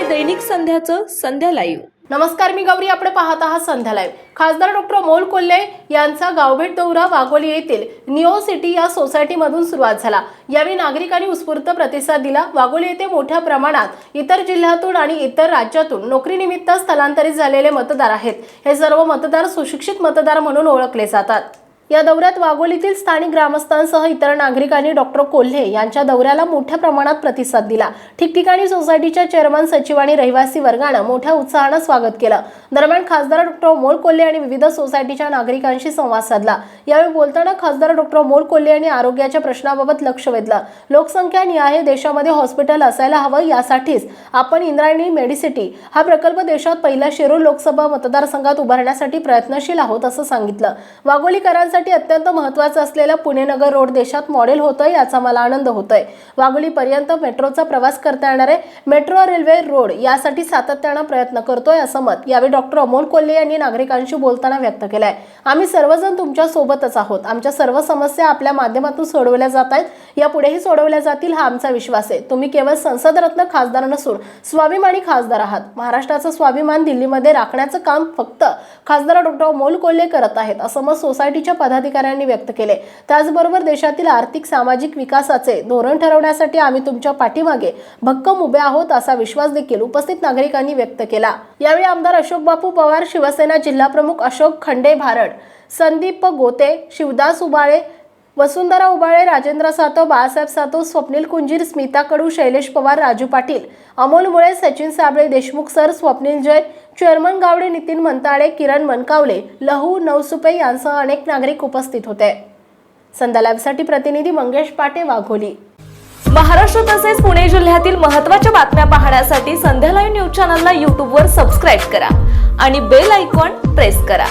दैनिक संध्याचं संध्या live. नमस्कार मी गौरी. आपण पाहत आहात संध्या लाईव्ह. खासदार डॉक्टर मोल कोल्हे यांचा गावभेट दौरा वाघोली येथील निओ सिटी या सोसायटीमधून सुरुवात झाला. यावेळी नागरिकांनी उत्स्फूर्त प्रतिसाद दिला. वाघोली येथे मोठ्या प्रमाणात इतर जिल्ह्यातून आणि इतर राज्यातून नोकरीनिमित्त स्थलांतरित झालेले मतदार आहेत. हे सर्व मतदार सुशिक्षित मतदार म्हणून ओळखले जातात. या दौऱ्यात वाघोलीतील स्थानिक ग्रामस्थांसह इतर नागरिकांनी डॉक्टर कोल्हे यांच्या दौऱ्याला मोठ्या प्रमाणात प्रतिसाद दिला. ठिकठिकाणी सोसायटीच्या चेअरमन सचिव आणि रहिवासी वर्गानं मोठ्या उत्साहानं स्वागत केलं. दरम्यान खासदार डॉक्टर अमोल कोल्हे आणि विविध सोसायटीच्या नागरिकांशी संवाद साधला. यावेळी बोलताना खासदार डॉक्टर अमोल कोल्हे यांनी आरोग्याच्या प्रश्नाबाबत लक्ष वेधलं. लोकसंख्या न्याय देशामध्ये हॉस्पिटल असायला हवं यासाठीच आपण इंद्रायणी मेडिसिटी हा प्रकल्प देशात पहिला शिरूर लोकसभा मतदारसंघात उभारण्यासाठी प्रयत्नशील आहोत असं सांगितलं. वाघोलीकरांसाठी अत्यंत महत्वाचं असलेला पुणे नगर रोड देशात मॉडेल होतोय याचा मला आनंद होतोय. वाघोलीपर्यंत मेट्रोचा प्रवास करता येणार आहे मेट्रो रेल्वे रोड यासाठी सातत्यानं प्रयत्न करतोय असं मत यावेळी डॉक्टर अमोल कोल्हे यांनी नागरिकांशी बोलताना व्यक्त केलंय. आम्ही सर्वजण तुमच्या सोबतच आहोत. आमच्या सर्व समस्या आपल्या माध्यमातून सोडवल्या जात आहेत. यापुढेही सोडवल्या जातील हा आमचा विश्वास आहे. तुम्ही केवळ संसदरत्न खासदार नसून स्वाभिमानी खासदार आहात. महाराष्ट्राचा स्वाभिमान दिल्लीमध्ये राखण्याचं काम फक्त खासदार डॉक्टर अमोल कोल्हे करत आहेत असं मत सोसायटीच्या पदाधिकाऱ्यांनी व्यक्त केले. त्याचबरोबर देशातील आर्थिक सामाजिक विकासाचे धोरण ठरवण्यासाठी आम्ही तुमच्या पाठीमागे भक्कम उभे आहोत असा विश्वास देखील उपस्थित नागरिकांनी व्यक्त केला. यावेळी आमदार अशोक बापू पवार शिवसेना जिल्हाप्रमुख अशोक खंडे भारड संदीप गोते शिवदास उबाळे वसुंधरा उबाळे राजेंद्र सातव बाळासाहेब सातव स्वप्नील कुंजीर स्मिता कडू शैलेश पवार राजू पाटील अमोल मुळे सचिन साबळे देशमुख सर स्वप्नील जैन चेअरमन गावडे नितीन मंताळे किरण मनकावले लहू नवसुपे यांसह अनेक नागरिक उपस्थित होते. संध्या प्रतिनिधी मंगेश पाटे वाघोली. महाराष्ट्र तसेच पुणे जिल्ह्यातील महत्त्वाच्या बातम्या पाहण्यासाठी संध्या लाईव्ह न्यूज चॅनलला यूट्यूबवर सबस्क्राईब करा आणि बेल आयकॉन प्रेस करा.